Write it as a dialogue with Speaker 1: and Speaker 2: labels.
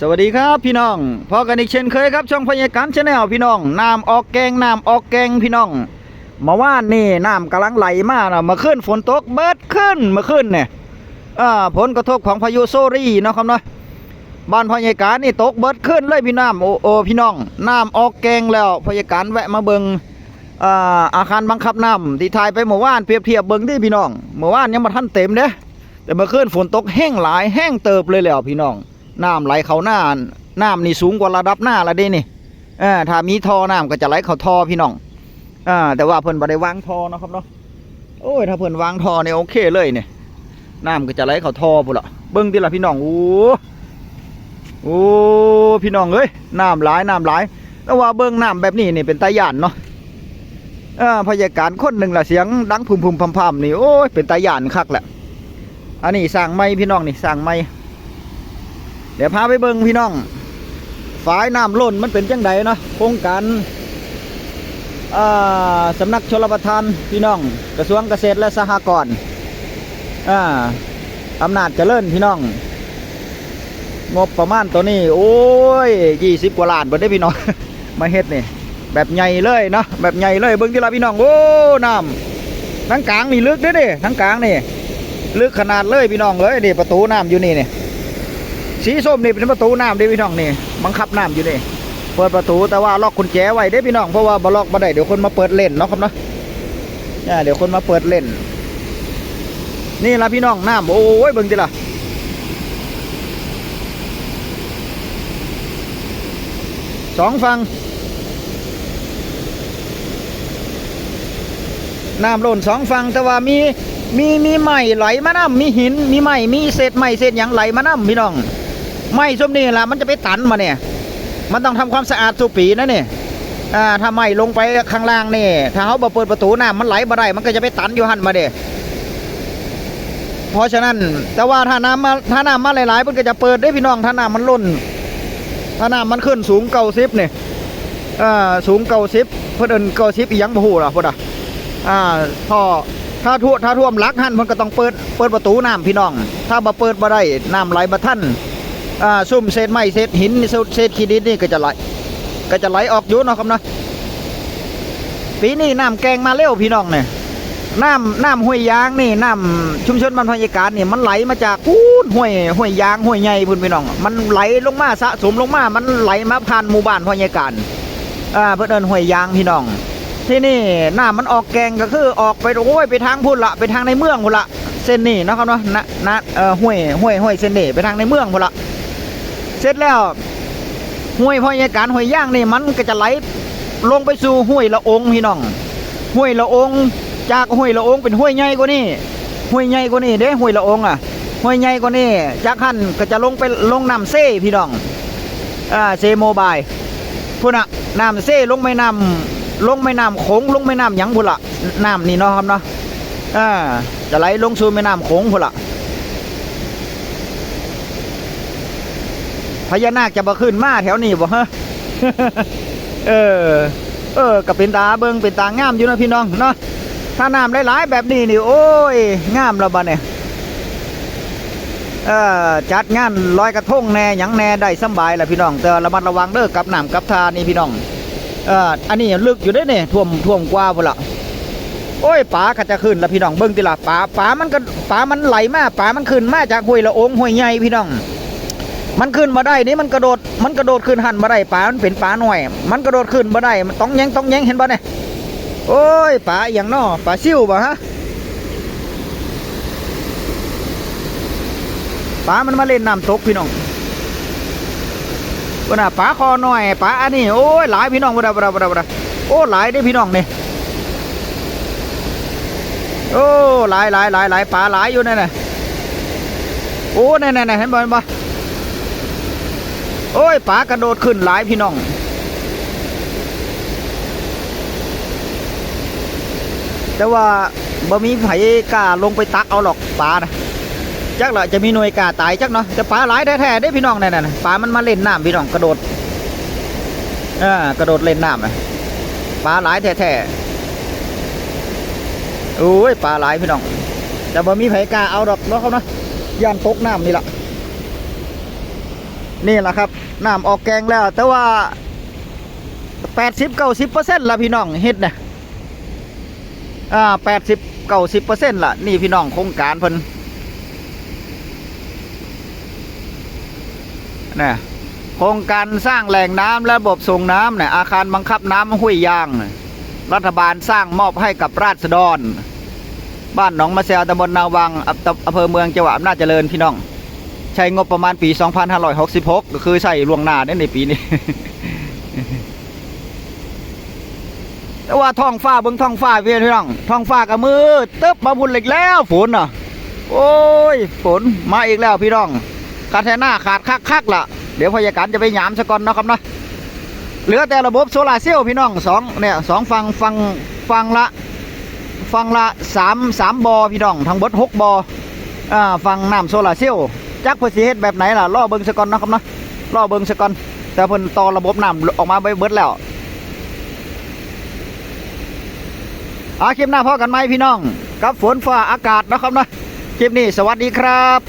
Speaker 1: สวัสดีครับพี่น้องพอกันอีกเช่นเคยครับช่องพยาการชาแนลพี่น้องน้ำออกแกงน้ำออกแกงพี่น้องเมาว่านนี่น้ำกำลังไหลมากนะเมาขึ้นฝนตกเบิดขึ้นเมาขึ้นเนี่ยอ่าผลกระทบของพายุโซรีนะครับเนาะบ้านพยาการนี่ตกเบิดขึ้นเลยพี่น้ำโอโอพี่น้องน้ำออกแกงแล้วพยาการแวะมาเบิงอ่าอาคารบังคับน้ำที่ทายไปเมื่อวานเปรียบเทียบเบิงที่พี่น้องเมื่อวานยังมาทันเต็มเด้แต่เมื่อคืนฝนตกแห้งหลายแห้งเติบเลยแล้วพี่น้อง น้ำไหลเข้าหน้าน้ำนี่สูงกว่าระดับหน้าและเด้นี่เออถ้ามีท่อน้ำก็จะไหลเข้าท่อพี่น้องอ่าแต่ว่าเพิ่นบ่ได้วางท่อเนาะครับเนาะโอ้ยถ้าเพิ่นวางท่อเนี่ยโอเคเลยเนี่ยน้ำก็จะไหลเข้าท่อพุ่นละเบิ่งติละพี่น้องโอ้โอ้พี่น้องเอ้ยน้ำหลายน้ำหลายแต่ว่าเบิ่งน้ำแบบนี้นี่เป็นตาย่านเนาะเออพยาการคนหนึ่งละเสียงดังพุ่มๆพำๆนี่โอ้ยเป็นตาย่านคักแหละอันนี้สร้างไม้พี่น้องนี่สร้างไม้ เดี๋ยวพาไปเบิ่งพี่น้องฝายน้ำล้นมันเป็นจังใดเนาะโครงการอ่าสำนักชลประทานพี่น้อง กระทรวงเกษตรและสหกรณ์อ่าอำนาจเจริญพี่น้อง งบประมาณตัวนี้ โอ้ยยี่สิบกว่าล้านบิดได้พี่น้อง มาเฮ็ดนี่ แบบใหญ่เลยเนาะแบบใหญ่เลยเบิ่งที่ละพี่น้อง โอ้น้ำทั้งกลางนี่ลึกด้อเด้ทั้งกลางนี่ ลึกขนาดเลยพี่น้องเอ้ยนี่ประตูน้ำอยู่นี่นี่ สีส้มนี่เป็นประตูน้ำเด้พี่น้องนี่บังคับน้ำอยู่นี่เปิดประตูแต่ว่าล็อกกุญแจไว้เด้พี่น้องเพราะว่าบล็อกบ่ได้เดี๋ยวคนมาเปิดเล่นเนาะครับเนาะเนี่ยเดี๋ยวคนมาเปิดเล่น นี่ละพี่น้องน้ำโอ้ยเบิ่งดิล่ะสองฝั่งน้ำล้นสองฝั่งแต่ว่ามีมีมีไม้ไหลมาน้ำมีหิน มีไม้มีเศษไม้เศษหยังไหลมาน้ำพี่น้อง ไม้ส้มนี่ละมันจะไปตันมาเนี่ย มันต้องทำความสะอาดทุปีนะเนี่ยอ่าถ้าไม้ลงไปข้างล่างนี่ ถ้าเขาบ่เปิดประตูน้ำมันไหลมาได้ มันก็จะไปตันอยู่หันมาเด้เพราะฉะนั้น แต่ว่าถ้าน้ำมาถ้าน้ำมาหลายๆมันก็จะเปิดได้พี่น้องถ้าน้ำมันล้นถ้าน้ำมันขึ้นสูงเก้าสิบเนี่ยอ่าสูงเก้าสิบเพื่อนเก้าสิบอีหยังบ่ฮู้ล่ะพุ่นอะอ่าพอถ้าท่วถ้าท่วมลักหันมันก็ต้องเปิดเปิดประตูน้ำพี่น้อง ถ้าบ่เปิดบ่ได้น้ำไหลบ่ทัน อ่าซุ่มเศษไม้เศษหินเศษเศษขี้ดินนี่ก็จะไหลก็จะไหลออกอยู่เนาะครับเนาะปีนี้น้ำแกงมาเร็วพี่น้องเนี่ยน้ำน้ำห้วยยางนี่น้ำชุมชนบรรพยาการนี่มันไหลมาจากพูนห้วยห้วยยางห้วยใหญ่พุ่นพี่น้อง มันไหลลงมาสะสมลงมา มันไหลมาผ่านหมู่บ้านพยาการอ่าเพื่นเอินห้วยยางพี่น้อง ที่นี่น้ำมันออกแกงก็คือออกไปโอ้ยไปทางพุ่นละไปทางในเมืองพุ่นละเส้นนี่นะครับเนาะนะนะเอ่อห้วยห้วยห้วยเส้นนี่ไปทางในเมืองพุ่นละ เสร็จแล้วห้วยพอยาการห้วยย่างนี่มันก็จะไหลลงไปสู่ห้วยละองพี่น้องห้วยละองจากห้วยละองเป็นห้วยใหญ่กว่านี้ห้วยใหญ่กว่านี้เด้ห้วยละองอะห้วยใหญ่กว่านี้จากขั้นก็จะลงไปลงน้ำเซ่พี่น้องอ่าเซโมบายพุ่นอะน้ำเซ่ลงไม่น้ำลงไม่น้ำโขงลงไม่น้ำหยังพุ่นละน้ำนี่เนาะครับเนาะอ่าจะไหลลงสู่แม่น้ำโขงพุ่นละ พญานาคจะมาขึ้นมาแถวนี้บ่ฮะเออ เออก็เป็นตาเบิงเป็นตางามอยู่นะพี่น้องเนาะถ้าน้ำหลายๆแบบนี้นี่โอ้ยงามแล้วบ่เนี่ยเออจัดงานลอยกระทงแน่หยังแน่ได้สบายแหละพี่น้อง แต่ระมัดระวังเด้อกับน้ำกับทานี่พี่น้องเอออันนี้ลึกอยู่เด้เนี่ยท่วมท่วมกว่าพุ่ละโอ้ยป๋าก็จะขึ้นแล้วพี่น้องเบิ่งติละป๋าป๋ามันก็ป๋ามันไหลมาป๋ามันขึ้นมาจากห้วยละองห้วยใหญ่พี่น้อง มันขึ้นมาได้นี่มันกระโดด มันกระโดดขึ้นหันมาได้ปลา มันเป็นปลาหน่อย มันกระโดดขึ้นมาได้ มันต้องแยงต้องแยงเห็นบ่เนี่ยโอ้ยปลาอย่างนอปลาซิวบ่ฮะปลา มันมาเล่นน้ำตกพี่น้องว่าน่ะปลาคอหน่อยปลาอันนี้โอ้ยหลายพี่น้องบ่ได้บ่ได้บ่ได้บ่ได้โอ้หลายได้พี่น้องเนี่ยโอ้หลายหลายหลายหลายปลาหลายอยู่นั่นน่ะโอ้นั่นนั่นเห็นบ่เห็นบ่ โอ้ยปลากระโดดขึ้นหลายพี่น้องแต่ว่าบ่มีไผกล้าลงไปตักเอาหรอกปลานะจักหละจะมีหน่วยกล้าตายจักเนาะแต่ปลาหลายแท้ๆได้พี่น้องนั่นน่ะปลามันมาเล่นน้ำพี่น้องกระโดดอ่ากระโดดเล่นน้ำนะปลาหลายแท้ๆโอ้ยปลาหลายพี่น้องแต่บ่มีไผกล้าเอาดอกเนาะเขาเนาะย่านตกน้ำนี่แหละ นี่แหละครับน้ำออกแกงแล้ว แต่ว่าแปดสิบเก้าสิบเปอร์เซ็นต์ละพี่น้องเฮ็ดนะอ่าแปดสิบเก้าสิบเปอร์เซ็นต์ละนี่พี่น้องโครงการเพิ่นนะโครงการสร้างแหล่งน้ำและระบบส่งน้ำเนี่ยอาคารบังคับน้ำห้วยยาง รัฐบาลสร้างมอบให้กับราษฎร บ้านหนองมะแซวตำบลนาวังอำตำอำเภอเมืองจังหวัดอำนาจเจริญพี่น้อง ใช้งบประมาณปี 2566 ก็คือใช้ล่วงหน้าได้ในปีนี้ แต่ว่าท้องฟ้าเบิ่งท้องฟ้าเวียนพี่น้องท้องฟ้ากับมือตึ๊บมาบุญเหล็กแล้วฝนอะ โอ้ยฝนมาอีกแล้วพี่น้องคาแทน่าขาดคักๆล่ะ เดี๋ยวพยาการจะไปหยามซะก่อนนะครับนะเหลือแต่ระบบโซลาเซลล์พี่น้องสองเนี่ยสองฟังฟังฟังละฟังละสามสามบอพี่น้องทั้งบดหกบออ่าฟังน้ำโซลาเซลล์ จักเพื่อสิเฮ็ดแบบไหนล่ะล่อเบิ้งสะก่อนเนาะครับเนาะล่อเบิ้งสะก่อนแต่เพิ่นต่อระบบน้ำออกมาไปเบิดแล้วอาคลิปหน้าพ่อกันไหมพี่น้อง กับฝนฟ้าอากาศนะครับเนาะคลิปนี้สวัสดีครับ